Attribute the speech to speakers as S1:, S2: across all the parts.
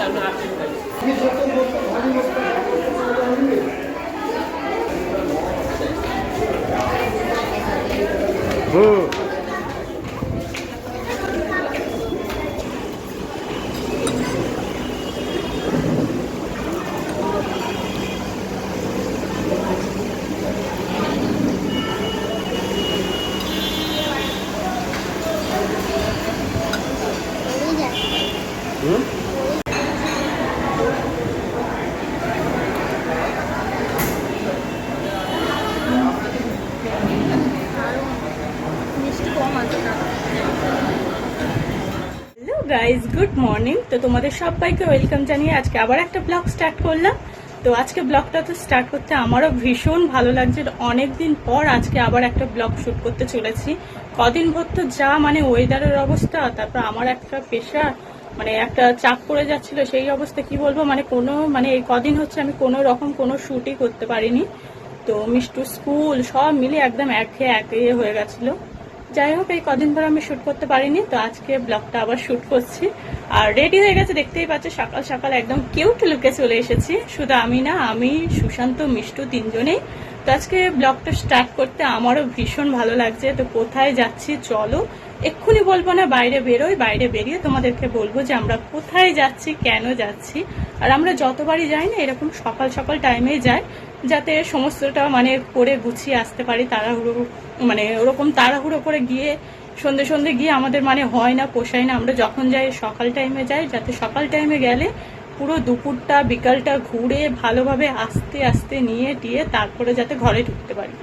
S1: তারপর আসতে পারি
S2: হ্যালো গাইজ গুড মর্নিং তো তোমাদের সবাইকে ওয়েলকাম জানিয়ে আজকে আবার একটা ব্লগ স্টার্ট করলাম। তো আজকে ব্লগটা তো স্টার্ট করতে আমারও ভীষণ ভালো লাগছে। অনেক দিন পর আজকে আবার একটা ব্লগ শুট করতে চলেছি। কদিন ভর তো যা মানে ওয়েদারের অবস্থা, তারপর আমার একটা পেশা মানে একটা চাপ পড়ে যাচ্ছিল সেই অবস্থা, কি বলব? মানে কোনো মানে এই কদিন হচ্ছে আমি কোনো রকম কোনো শ্যুটই করতে পারিনি। তো মিষ্টু স্কুল সব মিলে একদম একে একে হয়ে গেছিল। যাই হোক, এই কদিন ধরে আমি শুট করতে পারিনি, তো আজকে ব্লগটা আবার শুট করছি। আর রেডি হয়ে গেছে, দেখতেই পাচ্ছ, সকাল সকাল একদম কিউট লুকে চলে এসেছি। শুধু আমি না, আমি, সুশান্ত, মিষ্টু তিনজনেই। তো আজকে ব্লগটা স্টার্ট করতে আমারও ভীষণ ভালো লাগছে। তো কোথায় যাচ্ছি, চলো, এক্ষুনি বলব না, বাইরে বেরোই, বাইরে বেরিয়ে তোমাদেরকে বলব যে আমরা কোথায় যাচ্ছি, কেন যাচ্ছি। আর আমরা যতবারই যাই না, এরকম সকাল সকাল টাইমেই যাই। যাতে সমস্তটা মানে করে গুছিয়ে আসতে পারি তাড়াহুড়ো মানে ওরকম তাড়াহুড়ো করে গিয়ে, সন্ধে সন্ধে গিয়ে আমাদের মানে হয় না, পোষায় না। আমরা যখন যাই সকাল টাইমে যাই, যাতে সকাল টাইমে গেলে পুরো দুপুরটা, বিকালটা ঘুরে ভালোভাবে আস্তে আস্তে নিয়ে টিয়ে তারপরে যাতে ঘরে ঢুকতে পারি।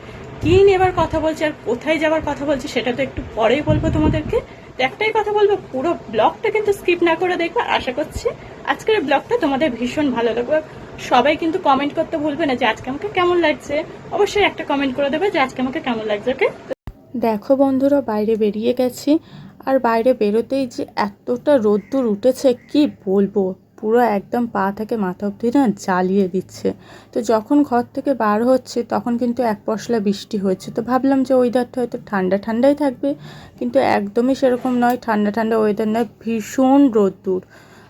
S2: কি নেবার কথা বলছি আর কোথায় যাবার কথা বলছি সেটা তো একটু পরেই বলব তোমাদেরকে। একটাই কথা বলব, পুরো ব্লগটা কিন্তু স্কিপ না করে দেখবে। আশা করছি আজকের ব্লগটা তোমাদের ভীষণ ভালো লাগবে। সবাই কিন্তু কমেন্ট করতে ভুলবে না যে আজকে আমাকে কেমন লাগছে? অবশ্যই একটা কমেন্ট করে দেবে যে আজকে আমাকে কেমন লাগছে ওকে
S3: দেখো বন্ধুরা, বাইরে বেরিয়ে গেছি। আর বাইরে বেরোতেই যে এতটা রোদ্দুর উঠেছে, কি বলব? পুরো একদম পা থেকে মাথা অবধি না জ্বালিয়ে দিচ্ছে। তো যখন ঘর থেকে বার হচ্ছে, তখন কিন্তু এক পশলা বৃষ্টি হয়েছে। তো ভাবলাম যে ওয়েদারটা হয়তো ঠান্ডা ঠান্ডাই থাকবে, কিন্তু একদমই সেরকম নয়। ঠান্ডা ঠান্ডা ওয়েদার নয়, ভীষণ রোদ্দুর।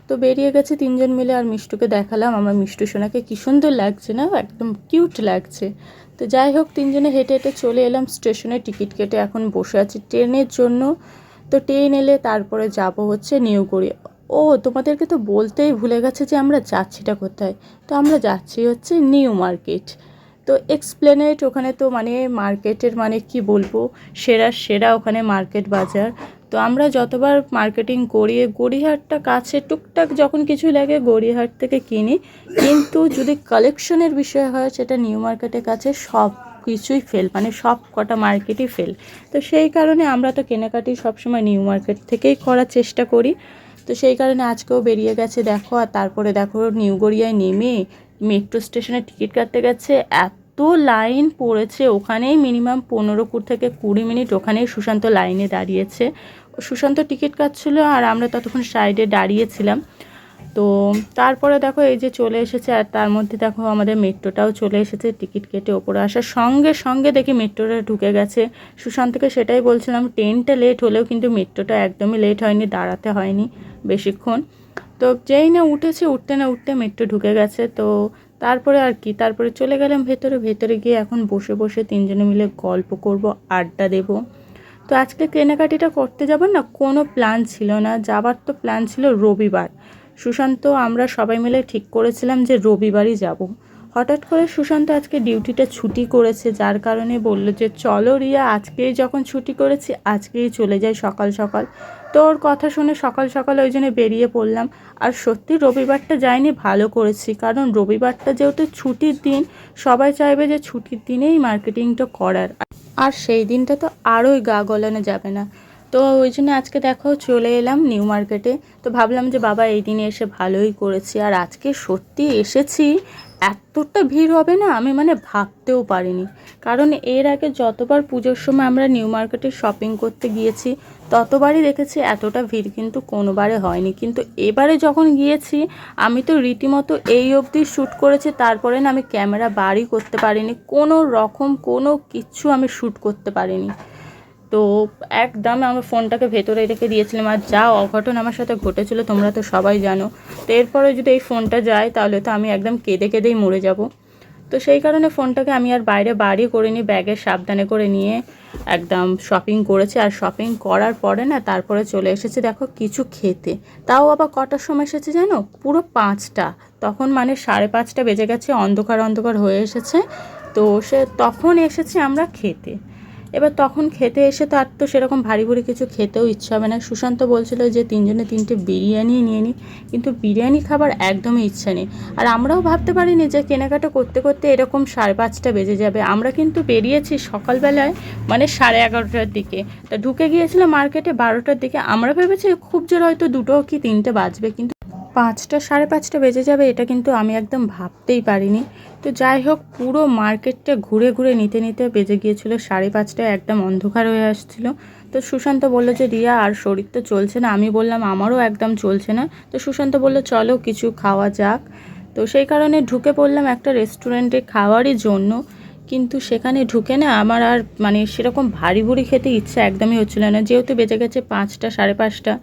S3: তো বেরিয়ে গেছে তিনজন মিলে আর মিষ্টুকে দেখালাম। আমার মিষ্টু সোনাকে কি সুন্দর লাগছে না? একদম কিউট লাগছে। তো যাই হোক, তিনজনে হেঁটে হেঁটে চলে এলাম স্টেশনে টিকিট কেটে। এখন বসে আছি ট্রেনের জন্য। তো ট্রেন এলে তারপরে যাব হচ্ছে নিউগড়ি ও, তোমাদেরকে তো বলতেই ভুলে গেছে যে আমরা যাচ্ছিটা কোথায়? তো আমরা যাচ্ছি হচ্ছে নিউ মার্কেট। তো এক্সপ্লেনেট ওখানে তো মানে মার্কেটের মানে কি বলব? সেরা সেরা ওখানে মার্কেট বাজার। তো আমরা যতবার মার্কেটিং করি গড়িহাটটা কাছে টুকটাক যখন কিছু লাগে গড়িহাট থেকে কিনি। কিন্তু যদি কালেকশনের বিষয় হয়, সেটা নিউ মার্কেটের কাছে সব কিছুই ফেল মানে সব কটা মার্কেটই ফেল তো সেই কারণে আমরা তো কেনাকাটি সবসময় নিউ মার্কেট থেকেই করার চেষ্টা করি। তো সেই কারণে আজকেও বেরিয়ে গেছে, দেখো, আর তারপরে দেখো, নিউ গড়িয়ায় নেমে মেট্রো স্টেশনে টিকিট কাটতে গেছে, এত লাইন পড়েছে, ওখানেই মিনিমাম পনেরো থেকে কুড়ি মিনিট ওখানেই সুশান্ত লাইনে দাঁড়িয়েছে। সুশান্ত টিকিট কাটছিল আর আমরা ততক্ষণ সাইডে দাঁড়িয়েছিলাম। তো তারপরে দেখো এই যে চলে এসেছে আর তার মধ্যে দেখো আমাদের মেট্রোটাও চলে এসেছে টিকিট কেটে ওপরে আসার সঙ্গে সঙ্গে দেখি মেট্রোটা ঢুকে গেছে। সুশান্তকে সেটাই বলছিলাম, ট্রেনটা লেট হলেও কিন্তু মেট্রোটা একদমই লেট হয়নি, দাঁড়াতে হয়নি বেশিক্ষণ। তো যেই না উঠেছে, উঠতে না উঠতে মেট্রো ঢুকে গেছে। তো তারপরে আর কি, তারপরে চলে গেলাম ভেতরে ভেতরে গিয়ে এখন বসে বসে তিনজনে মিলে গল্প করব, আড্ডা দেব। তো আজকে কেনাকাটিটা করতে যাবার না কোনো প্ল্যান ছিল না, যাবার তো প্ল্যান ছিল রবিবার। সুশান্ত, আমরা সবাই মিলে ঠিক করেছিলাম যে রবিবারই যাব। হঠাৎ করে সুশান্ত আজকে ডিউটিটা ছুটি করেছে, যার কারণে বলল যে, চলো রিয়া, আজকেই যখন ছুটি করেছি, আজকেই চলে যাই সকাল সকাল। তো ওর কথা শুনে সকাল সকাল ওই জন্য বেরিয়ে পড়লাম। আর সত্যি রবিবারটা যাইনি, ভালো করেছি। কারণ রবিবারটা যেহেতু ছুটির দিন, সবাই চাইবে যে ছুটির দিনেই মার্কেটিংটা করার। আর সেই দিনটা তো আরোই গা গলানো যাবে না। তো ওই জন্য আজকে দেখো চলে এলাম নিউ মার্কেটে। তো ভাবলাম যে, বাবা, এই দিনে এসে ভালোই করেছি। আর আজকে সত্যি এসেছি, এতটা ভিড় হবে না? আমি মানে ভাবতেও পারিনি। কারণ এর আগে যতবার পুজোর সময় আমরা নিউ মার্কেটে শপিং করতে গিয়েছি, ততবারই দেখেছি এতটা ভিড় কিন্তু কোনোবারে হয়নি। কিন্তু এবারে যখন গিয়েছি, আমি তো রীতিমতো এই অবধি শ্যুট করেছি, তারপরে না আমি ক্যামেরা বাড়ি করতে পারিনি। কোনো রকম কোনো কিছু আমি শ্যুট করতে পারিনি। তো একদম আমার ফোনটাকে ভেতরে রেখে দিয়েছিলাম আর যা অঘটন আমার সাথে ঘটেছিল তোমরা তো সবাই জানো। তো এরপরে যদি এই ফোনটা যায় তাহলে তো আমি একদম কেঁদে কেঁদেই মরে যাব। তো সেই কারণে ফোনটাকে আমি আর বাইরে বাড়ি করিনি, ব্যাগে সাবধানে করে নিয়ে একদম শপিং করেছি। আর শপিং করার পরে না তারপরে চলে এসেছে দেখো কিছু খেতে। তাও আবার কটার সময় এসেছে জানো? পুরো পাঁচটা। তখন মানে সাড়ে পাঁচটা বেজে গেছে, অন্ধকার অন্ধকার হয়ে এসেছে। তো সে তখন এসেছে আমরা খেতে। এবার তখন খেতে এসে তো আর তো সেরকম ভারী ভুরি কিছু খেতেও ইচ্ছা হবে না। সুশান্ত বলছিল যে, তিনজনে তিনটে বিরিয়ানি নিয়ে নিই কিন্তু বিরিয়ানি খাবার একদমই ইচ্ছা নেই। আর আমরাও ভাবতে পারিনি যে, কেনাকাটা করতে করতে এরকম সাড়ে পাঁচটা বেজে যাবে। আমরা কিন্তু বেরিয়েছি সকালবেলায় মানে সাড়ে এগারোটার দিকে। তা ঢুকে গিয়েছিলাম মার্কেটে বারোটার দিকে। আমরা ভেবেছি খুব জোর হয়তো দুটো কি তিনটে বাজবে, কিন্তু পাঁচটা সাড়ে পাঁচটা বেজে যাবে এটা কিন্তু আমি একদম ভাবতেই পারিনি। তো যাই হোক, পুরো মার্কেটটা ঘুরে ঘুরে নিতে নিতে বেজে গিয়েছিল সাড়ে পাঁচটায়, একদম অন্ধকার হয়ে আসছিল। তো সুশান্ত বলল যে, রিয়া, আর শরীর তো চলছে না। আমি বললাম, আমারও একদম চলছে না। তো সুশান্ত বলল, চলো কিছু খাওয়া যাক। তো সেই কারণে ঢুকে পড়লাম একটা রেস্টুরেন্টে খাওয়ারই জন্য। কিন্তু সেখানে ঢুকে না আমার আর মানে সেরকম ভারী ভুরি খেতে ইচ্ছা একদমই হচ্ছিল না। যেহেতু বেজে গেছে পাঁচটা, সাড়ে পাঁচটা,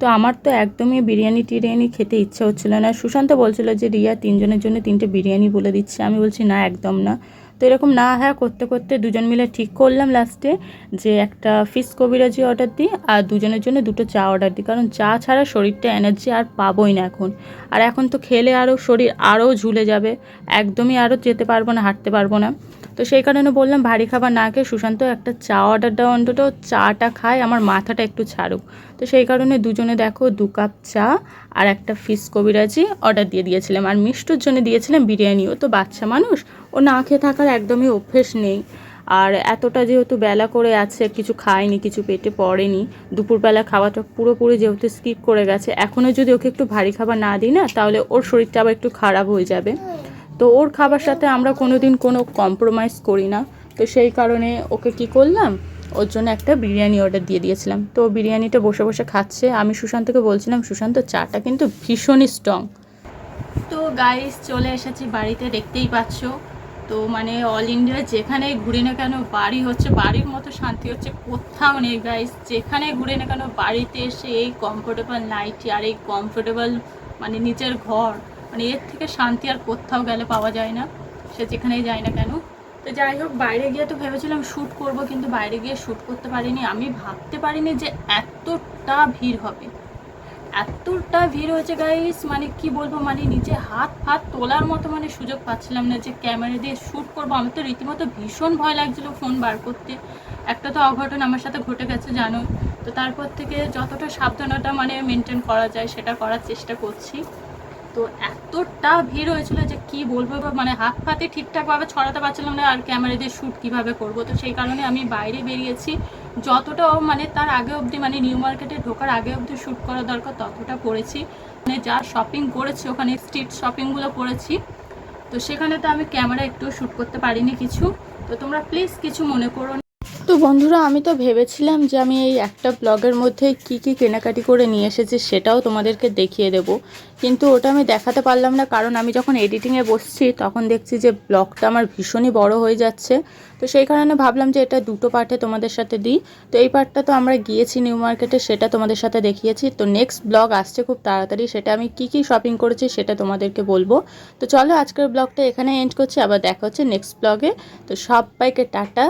S3: তো আমার তো একদমই বিরিয়ানি, টিরিয়ানি খেতে ইচ্ছা হচ্ছিল না। সুশান্ত বলছিল যে, রিয়া, তিনজনের জন্য তিনটে বিরিয়ানি বলে দিচ্ছে। আমি বলছি, না, একদম না। তো এরকম না হ্যাঁ করতে করতে দুজন মিলে ঠিক করলাম লাস্টে যে, একটা ফিশ কবিরাজি অর্ডার দিই আর দুজনের জন্য দুটো চা অর্ডার দিই। কারণ চা ছাড়া শরীরটা এনার্জি আর পাবোই না এখন। আর এখন তো খেলে আরও শরীর আরও ঝুলে যাবে। একদমই আরও যেতে পারব না, হাঁটতে পারব না। তো সেই কারণে বললাম, ভারী খাবার না খেয়ে সুশান্ত একটা চা অর্ডার দেওয়া অন্তত। চাটা খায়, আমার মাথাটা একটু ছাড়ুক। তো সেই কারণে দুজনে দেখো দু কাপ চা আর একটা ফিশ কবিরাজি অর্ডার দিয়ে দিয়েছিলাম। আর মিষ্টুর জন্য দিয়েছিলাম বিরিয়ানি ও তো বাচ্চা মানুষ, ও না খেয়ে থাকার একদমই অভ্যেস নেই। আর এতটা যেহেতু বেলা করে আছে, কিছু খায়নি, কিছু পেটে পড়েনি, দুপুরবেলা খাওয়াটা পুরোপুরি যেহেতু স্কিপ করে গেছে এখনও যদি ওকে একটু ভারী খাবার না দিই না, তাহলে ওর শরীরটা আবার একটু খারাপ হয়ে যাবে। তো ওর খাবার সাথে আমরা কোনো দিন কোনো কম্প্রোমাইজ করি না। তো সেই কারণে ওকে কি করলাম? ওর জন্য একটা বিরিয়ানি অর্ডার দিয়ে দিয়েছিলাম। তো বিরিয়ানিটা বসে বসে খাচ্ছে। আমি সুশান্তকে বলছিলাম, সুশান্ত, চাটা কিন্তু ভীষণই স্ট্রং তো গাইস চলে এসেছি বাড়িতে, দেখতেই পাচ্ছ। তো মানে অল ইন্ডিয়া যেখানে ঘুরে না কেন বাড়ি হচ্ছে, বাড়ির মতো শান্তি হচ্ছে কোথাও নেই গাইস যেখানে ঘুরে না কেন বাড়িতে এসে এই কমফোর্টেবল নাইটি আর এই কমফোর্টেবল মানে নিজের ঘর মানে এর থেকে শান্তি আর কোথাও গেলে পাওয়া যায় না, সে যেখানেই যায় না কেন। তো যাই হোক, বাইরে গিয়ে তো ভেবেছিলাম শ্যুট করব, কিন্তু বাইরে গিয়ে শ্যুট করতে পারিনি। আমি ভাবতে পারিনি যে এতটা ভিড় হবে। এতটা ভিড় হয়েছে গাইস মানে কি বলব মানে নিজে হাত ফাত তোলার মতো মানে সুযোগ পাচ্ছিলাম না যে ক্যামেরা দিয়ে শ্যুট করব। আমার তো রীতিমতো ভীষণ ভয় লাগছিল ফোন বার করতে। একটা তো অঘটন আমার সাথে ঘটে গেছে, জানো। তো তারপর থেকে যতটা সাবধানতা মানে মেনটেন করা যায়, সেটা করার চেষ্টা করছি। তো এতটা ভিড় হয়েছিল যে কি বলব? মানে হাত ফাতে ঠিকঠাকভাবে ছড়াতে পারছিলাম না আর ক্যামেরা দিয়ে শ্যুট কীভাবে করব? তো সেই কারণে আমি বাইরে বেরিয়েছি। যতটা মানে তার আগে অবধি মানে নিউ মার্কেটে ঢোকার আগে অবধি শ্যুট করা দরকার ততটা করেছি। মানে যা শপিং করেছি, ওখানে স্ট্রিট শপিংগুলো করেছি। তো সেখানে তো আমি ক্যামেরা একটু শ্যুট করতে পারিনি কিছু। তো তোমরা প্লিজ কিছু মনে করো। তো বন্ধুরা, আমি তো ভেবেছিলাম যে আমি এই একটা ব্লগের মধ্যে কি কি কেনাকাটি করে নিয়ে এসেছি সেটাও তোমাদেরকে দেখিয়ে দেব। কিন্তু ওটা আমি দেখাতে পারলাম না, কারণ আমি যখন এডিটিংয়ে বসছি তখন দেখছি যে ব্লগটা আমার ভীষণই বড় হয়ে যাচ্ছে। তো সেই কারণে ভাবলাম যে এটা দুটো পার্টে তোমাদের সাথে দিই। তো এই পার্টটা তো আমরা গিয়েছি নিউ মার্কেটে, সেটা তোমাদের সাথে দেখিয়েছি। তো নেক্সট ব্লগ আসছে খুব তাড়াতাড়ি, সেটা আমি কি কি শপিং করেছি সেটা তোমাদেরকে বলব। তো চলো আজকের ব্লগটা এখানে এন্ড করছি, আবার দেখা হচ্ছে নেক্সট ব্লগে। তো সবাইকে টাটা।